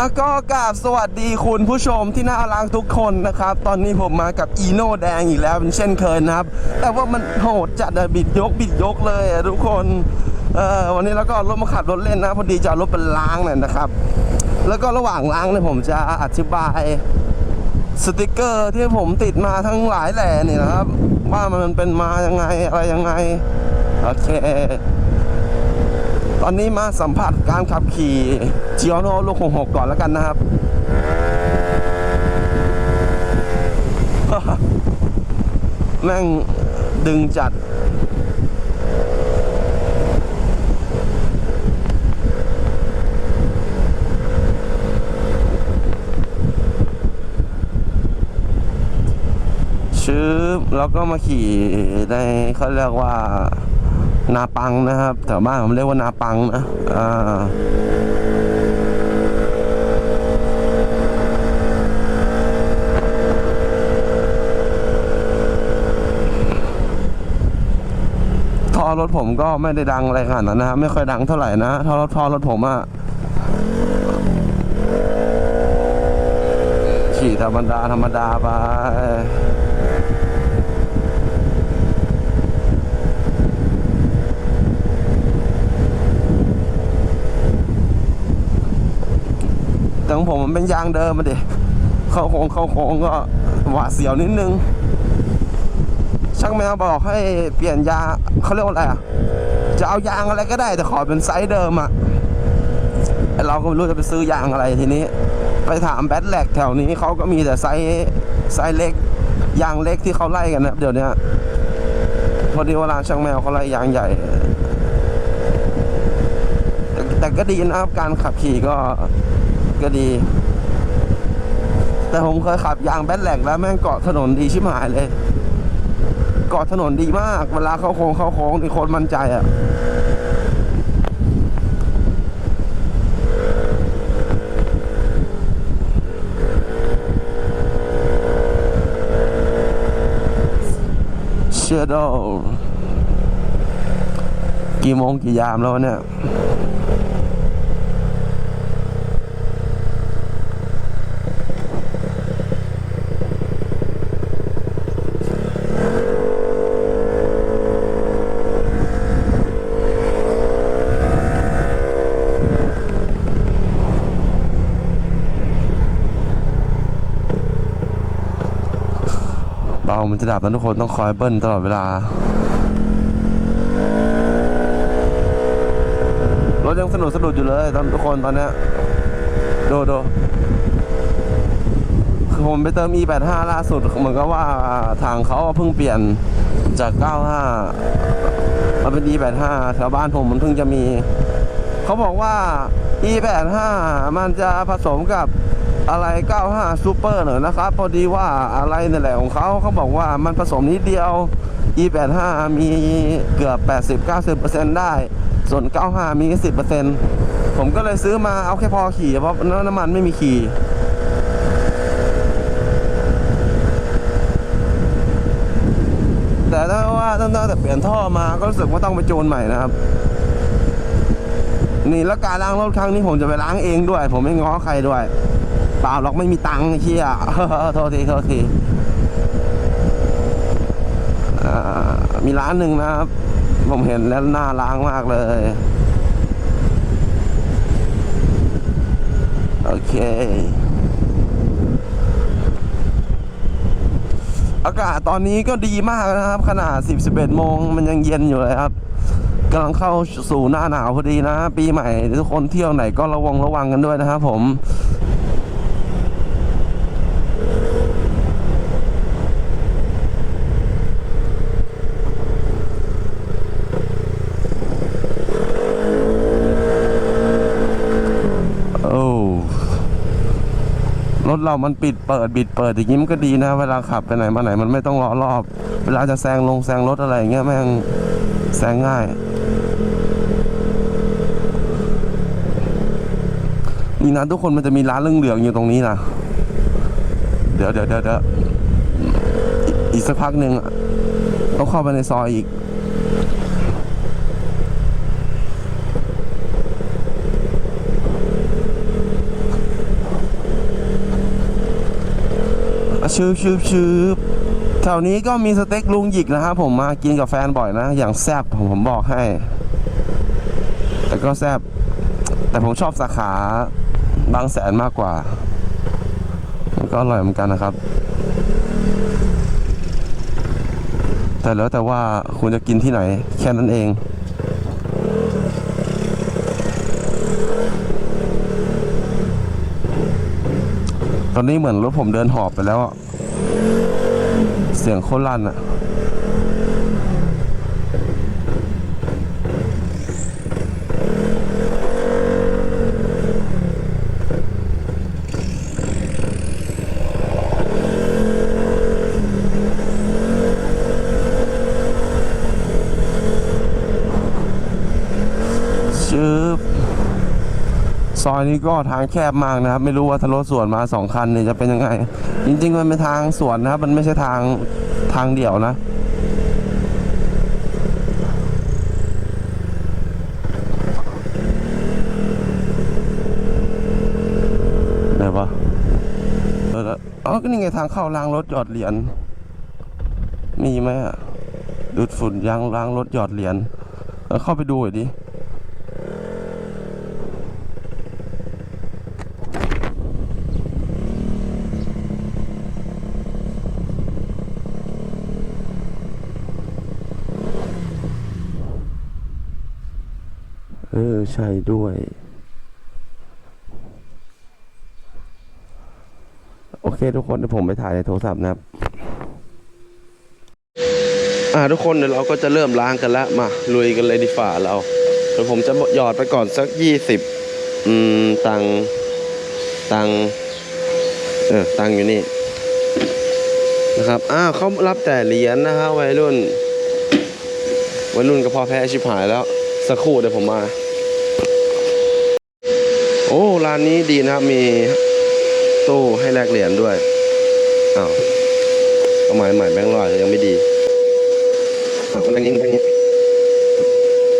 อะก็กราบสวัสดีคุณผู้ชมที่น่ารักทุกคนนะครับ ตอนนี้ผมมากับอีโน่แดงอีกแล้วเป็นเช่นเคยนะครับ แต่ว่ามันโหดจัดอะบิดยกบิดยกเลยอะทุกคนเออวันนี้แล้วก็รถมาขับรถเล่นนะพอดีจะเอารถไปล้างหน่อยนะครับ แล้วก็ระหว่างล้างเนี่ยผมจะอธิบายสติกเกอร์ที่ผมติดมาทั้งหลายแหล่นี่นะครับ ว่ามันเป็นมายังไงอะไรยังไงโอเค อนนี้มาสัมผัสการขับขี่เจียวโนลูกหงหกก่อนแล้วกันนะครับ แม่งดึงจัดชื้อแล้วก็มาขี่ในเขาเรียกว่า นาปังนะครับแถวบ้านผมเรียกว่านาปังนะอ่าท่อรถผมก็ไม่ได้ดังอะไรขนาดนั้นนะครับไม่ค่อยดังเท่าไหร่นะท่อรถท่อรถผมอะขี่ธรรมดาธรรมดาไป แต่ของผมมันเป็นยางเดิมมาดิเข้าโค้งเข้าโค้งก็หวาดเสียวนิดนึงช่างแมวบอกให้เปลี่ยนยางเขาเรียกว่าอะไรอะจะเอายางอะไรก็ได้แต่ขอเป็นไซส์เดิมอะเราก็ไม่รู้จะไปซื้อยางอะไรทีนี้ ไปถามแบทแลกแถวนี้เขาก็มีแต่ไซส์ไซส์เล็กยางเล็กที่เขาไล่กันนะเดี๋ยวนี้พอดีว่าร้านช่างแมวเขาไล่ยางใหญ่แต่แต่ก็ดีนะครับการขับขี่ก็ ก็ดี แต่ผมเคยขับยางแบทแหลกแล้วแม่งเกาะถนนดีชิบหายเลย เกาะถนนดีมาก เวลาเข้าโค้งเข้าโค้งนี่คนมั่นใจอะ่ะเชื่อดอกี่โมงกี่ยามแล้วเนี่ยามันจะดับนะทุกคนต้องคอยเบิ้ลตลอดเวลา รถยังสนุกสนุกอยู่เลยตอนทุกคนตอนเนี้ยดูดูคือผมไปเติม E85 ล่าสุดเหมือนกับว่าทางเขาเพิ่งเปลี่ยนจาก 95มาเป็น E85 แถวบ้านผมมันเพิ่งจะมี เขาบอกว่า E85 มันจะผสมกับ อะไร95 Super หน่อยนะครับ พอดีว่าอะไรนี่แหละของเขาเขาบอกว่ามันผสมนิดเดียว E85 มีเกือบ 80-90%ได้ ส่วน 95 มีแค่10%ผมก็เลยซื้อมาเอาแค่พอขี่ เพราะน้ำมันไม่มีขี่แต่ถ้าว่าตั้งแต่เปลี่ยนท่อมาก็รู้สึกว่าต้องไปโจนใหม่นะครับ นี่แล้วการล้างรถครั้งนี้ผมจะไปล้างเองด้วย ผมไม่ง้อใครด้วย เปล่าหรอกไม่มีตังค์เชี่ยโทษทีโทษทีมีร้านหนึ่งนะครับ ผมเห็นแล้วน่าล้างมากเลย โอเค อากาศตอนนี้ก็ดีมากนะครับ ขนาด 10 11โมงมันยังเย็นอยู่เลยครับกำลังเข้าสู่หน้าหนาวพอดีนะ ปีใหม่ ทุกคนเที่ยวไหนก็ระวังระวังกันด้วยนะครับผม รถเรามันปิดเปิดบิดเปิดอย่างนี้มันก็ดีนะ เวลาขับไปไหนมาไหนมันไม่ต้องรอรอบ เวลาจะแซงลงแซงรถอะไรอย่างเงี้ยแม่งแซงง่าย นี่นะทุกคนมันจะมีร้านเลือดเหลืองอยู่ตรงนี้นะเดี๋ยวเดี๋ยวเดี๋ยวเดี๋ยวอีกสักพักหนึ่งต้องเข้าไปในซอยอีก ชืบชืบชืบแถวนี้ก็มีสเต็กลุงหยิกนะครับผมมากินกับแฟนบ่อยนะ อย่างแซบผมผมบอกให้ แต่ก็แซบแต่ผมชอบสาขาบางแสนมากกว่ามันก็อร่อยเหมือนกันนะครับ แต่แล้วแต่ว่าคุณจะกินที่ไหน แค่นั้นเอง ตอนนี้เหมือนรถผมเดินหอบไปแล้วอะเสียงโคตรลั่นอะชืบ ซอยนี้ก็ทางแคบมากนะครับ ไม่รู้ว่าถ้ารถสวนมาสองคันเนี่ยจะเป็นยังไง จริงๆมันเป็นทางสวนนะครับ มันไม่ใช่ทางทางเดี่ยวนะไหนวะเออแล้วอ๋อก็นี่ไงทางเข้าล้างรถหยอดเหรียญมีไหมอะดูดฝุ่นยางล้างรถหยอดเหรียญเเข้าไปดูหน่อยดิ ออ ใช่ด้วย โอเค ทุกคนเดี๋ยวผมไปถ่ายในโทรศัพท์นะครับ อ่าทุกคนเดี๋ยวเราก็จะเริ่มล้างกันแล้วมาลุยกันเลยดีฝ่าเราเดี๋ยวผมจะหยอดไปก่อนสักยี่สิบอืม ตังตังเออ ตังอยู่นี่ นะครับ อ้าวเขารับแต่เหรียญนะฮะวัยรุ่นวัยรุ่นก็พอแพ้ชิบหายแล้ว สักครู่เดี๋ยวผมมา อ้ร้านนี้ดีนะครับ มีตู้ให้แลกเหรียญด้วยอ้าวเอาใหม่ใหม่แบงค์ร้อยยังไม่ดีอาแบงค์นี้แบงค์นี้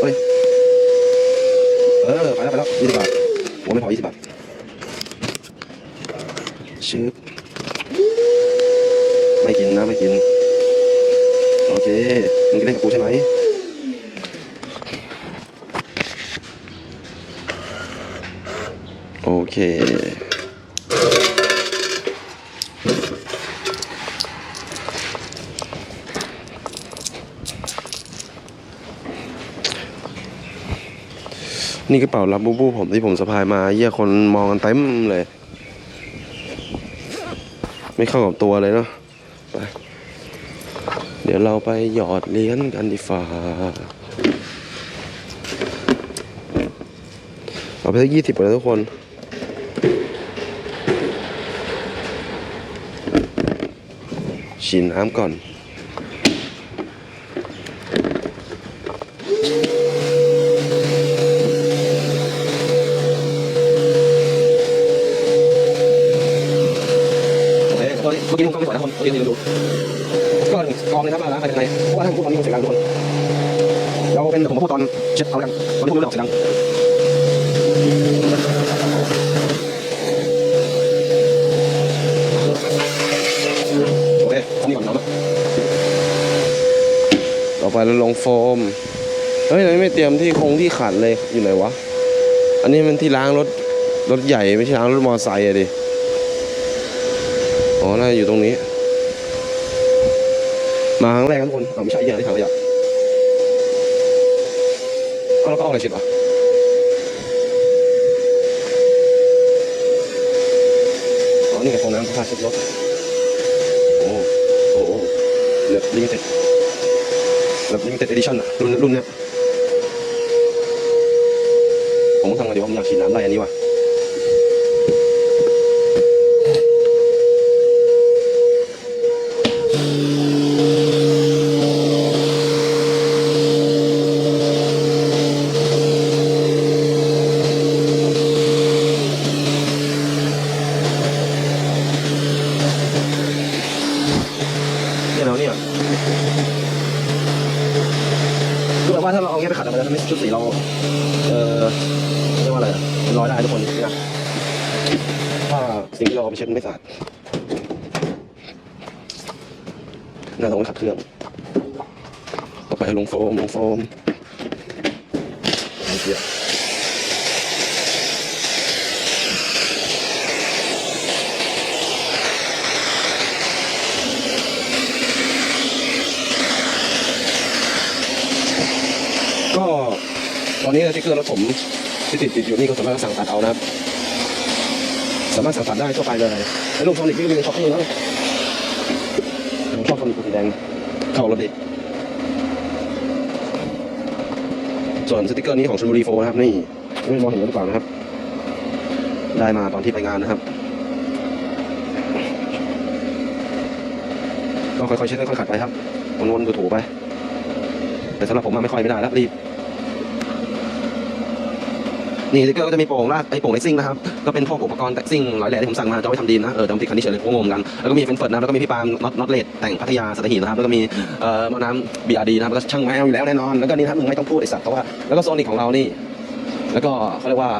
เฮ้ยเออไปแล้วไปแล้วยี่สิบบาทผมไม่พอยี่สิบบาทชืบไม่กินนะไม่กิน โอเคมึงจะเล่นกับกูใช่ไหม โอ เคนี่กระเป๋ารับบูบูผมที่ผมสะพายมาเยี่ยคนมองกันเต็มเลย ไม่เข้ากับตัวเลยเนาะไปเดี๋ยวเราไปหยอดเหรียญกันดีฝ่าเอาไปสักยี่สิบก่อนนะทุกคน ฉีดน้ำก่อนโอเคตอนนี้เมื่อกี้ลุงก็ไม่ไหวนะคนเมื่อกี้นี่ดูก็กองเลยครับมาล้างภายในเพราะว่าถ้าพูดตอนนี้มันเสียงดังทุกคนเราเป็นผมพูดตอนเช็ดเอาแล้วกันตอนที่พูดเรื่องออกเสียงดัง ต่อไปเราลงโฟม เฮ้ยทำไมไม่เตรียมที่คงที่ขัดเลยอยู่ไหนวะ อันนี้มันที่ล้างรถรถใหญ่ไม่ใช่ล้างรถมอเตอร์ไซค์อะดิ อ๋อ น่าอยู่ตรงนี้ มาครั้งแรกครับทุกคนอ๋อไม่ใช่เยอะที่ถังขยะเอาแล้วก็เอาอะไรเช็ดวะอ๋อ นี่ไงฟองน้ำผ้าเช็ดรถโอ้โหเหลือกลิมิเต็ด แบบลิมิเต็ดเอดิชั่นอะรุ่นรุ่นเนี้ยผมทำไงดีวผมอยากฉีดน้ำไล่อันนี้ว่ะ น่าจะเอาไว้ขัดเครื่อง ต่อไปลงโฟมลงโฟมเกียร์ก็ตอนนี้สติ๊กเกอร์รถผมที่ติดติดอยู่นี่ก็สามารถสั่งตัดเอานะครับ สามารถสั่งตัดได้ทั่วไปเลยไอ้ลูกโซนิกที่มีช็อปปี้นะผม ชอบโซนิกสีแดงเข้ารีดิส่วนสติกเกอร์นี้ของชลบุรีโฟนะครับนี่ไม่มองเห็นหรือเปล่านะครับ ได้มาตอนที่ไปงานนะครับก็ค่อยๆเช็ดค่อยๆขัดไปครับวนๆถูๆไป แต่สำหรับผมมันไม่ค่อยไม่ได้แล้วรีบ นี่สติ๊กเกอร์ก็จะมีโป่งลาดไอ้โป่งเลสซิ่งนะครับก็เป็นพวกอุปกรณ์แต่งซิ่งหลายแหล่ที่ผมสั่งมาจะเอาไว้ทำดินนะเออแต่บางทีคันนี้เฉยเลยงงกันแล้วก็มีเฟนเฟิร์ดนะแล้วก็มีพี่ปาล์มน็อตน็อตเลดแต่งพัทยาสัตหีบนะครับแล้วก็มีเอ่อมอน้ำบีอาร์ดีนะครับแล้วก็ช่างแมวอยู่แล้วแน่นอนแล้วก็นี่นะครับมึงไม่ต้องพูดไอ้สัตว์เพราะว่าแล้วก็โซนิกของเรานี่แล้วก็เขาเรียกว่า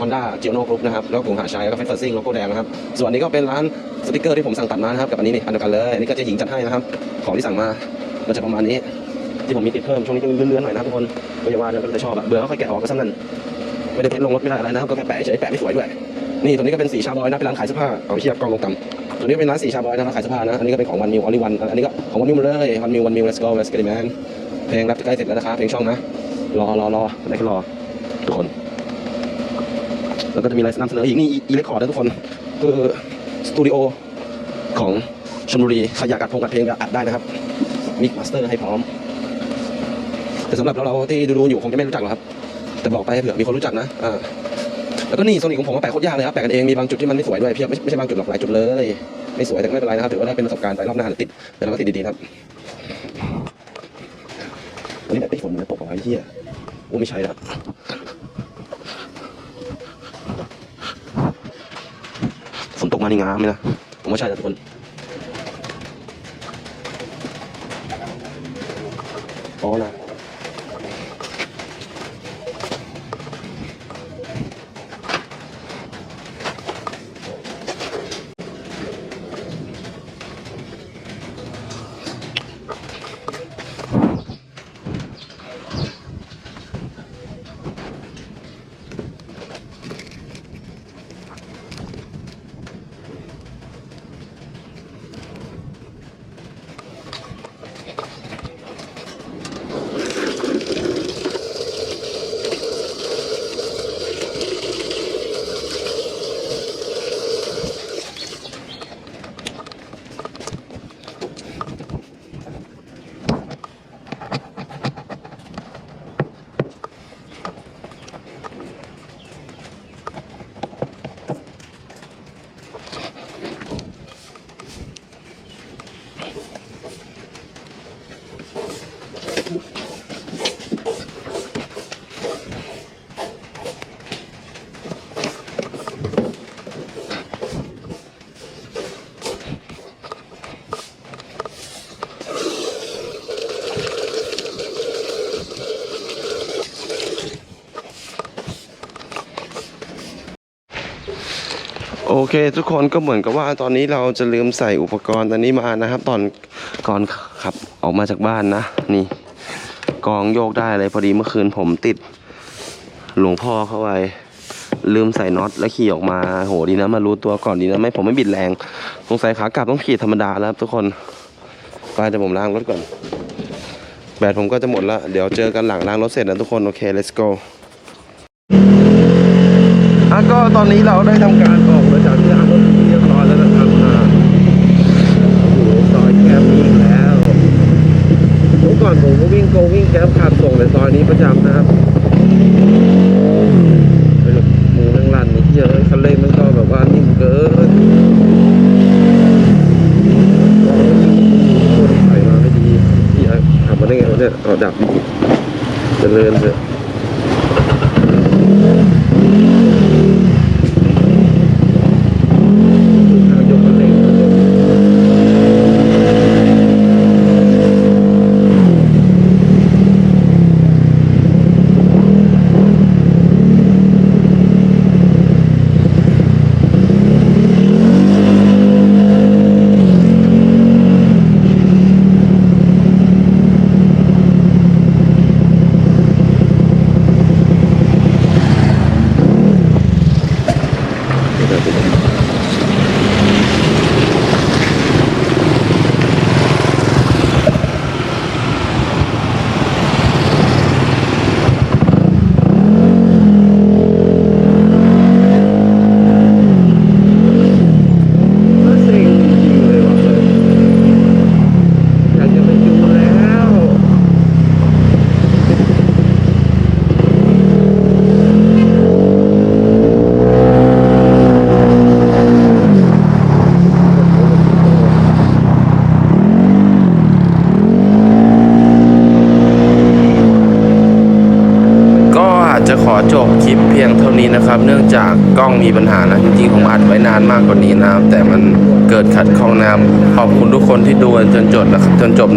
Honda g i o n o Group นะครับแล้วก็กลุ่มหาชัยแล้วก็เฟนเฟิร์ดซิ่งโลโก้แดงนะครับส่วนนี้ก็เป็นร้านสติกเกอร์ที่ผมสั่งตัดมานะครับกับอันนี้นี่อันเดียวกันเลยอันนี้ก็จะหญิงจัดให้นะครับของที่สั่งมาก็จะประมาณนี้ที่ผมมีติดเพิ่มช่วงนี้จะเลื่อนๆหน่อยนะทุกคนก็อย่ว่าเดี๋ยวก็จะชอบอะเบื่อก็ค่อยแกะออกก็ซ้ำนั่น ไม่ได้เพ้นท์ลงรถไม่ได้อะไรนะครับก็แค่แปะเฉยแปะไม่สวยด้วยนี่ตัวนี้ก็เป็นสีชาบอยนะเป็นร้านขายเสื้อผ้าเอาเทียบกล้องลงต่ำตัวนี้เป็นร้านสีชาบอยนะร้านขายเสื้อผ้านะอันนี้ก็เป็นของวันมิวออลิวันอันนี้ก็ของวันมิวหมดเลยวันมิววันมิว let's go let's get it man เพลงรับใกล้เสร็จแล้วนะครับเพลงช่องนะรอรอรออะไรก็รอทุกคนแล้วก็จะมีอะไรนำเสนออีกนี่อีเลคคอร์ดนะทุกคนคือสตูดิโอของชลบุรีใครอยากอัดพงอัดเพลงก็อัดได้นะครับมิกมาสเตอร์ให้พร้อมแต่สำหรับเราเราที่ดูๆอยู่คงจะไม่รู้จักหรอกครับ แต่บอกไปเผื่อมีคนรู้จักนะอ่าแล้วก็นี่โซนิกของผมมาแปะโคตรยากเลยครับแปะกันเองมีบางจุดที่มันไม่สวยด้วยเพียบไม่ไม่ใช่บางจุดหรอกหลายจุดเลยไม่สวยแต่ไม่เป็นไรนะครับถือว่าได้เป็นประสบการณ์ไปรอบหน้าติดแต่เราก็ติดดีๆครับอันนี้แบบไอ้ฝนมันตกเอาไว้เหี้ยโอ้ไม่ใช่ละฝนตกมานี่งามเลยนะผมว่าใช่นะทุกคนอ๋อนะ เคทุกคนก็เหมือนกับว่าตอนนี้เราจะลืมใส่อุปกรณ์อันนี้มานะครับ ตอนก่อนขับออกมาจากบ้านนะ นี่กองโยกได้เลยพอดีเมื่อคืนผมติด หลวงพ่อเข้าไปลืมใส่น็อตแล้วขี่ออกมาโหดีนะมารู้ตัวก่อนดีนะไม่ผมไม่บิดแรงสงสัยขากลับต้องขี่ธรรมดาแล้วครับทุกคนไปเดี๋ยวผมล้างรถก่อน แบตผมก็จะหมดล้วเดี๋ยวเจอกันหลังล้างรถเสร็จนะทุกคน โอเค let's go ก็ตอนนี้เราได้ทำการออกมาจากที่ล้างรถเรียบร้อยแล้วนะครับอ่าอยู่ซอยแคบนี้อีกแล้วเมื่อก่อนผมก็วิ่งโกวิ่งแก๊ปขับส่งในซอยนี้ประจำนะครับไปหลบหมูนั่งรันนี่เยอะคันเร่งมันก็แบบว่านิ่มเกินคนใส่มาไม่ดีที่ขับมาได้ไงวะเนี่ยเอาดับดิเจริญเถอะ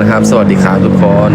ะครับ สวัสดีครับทุกคน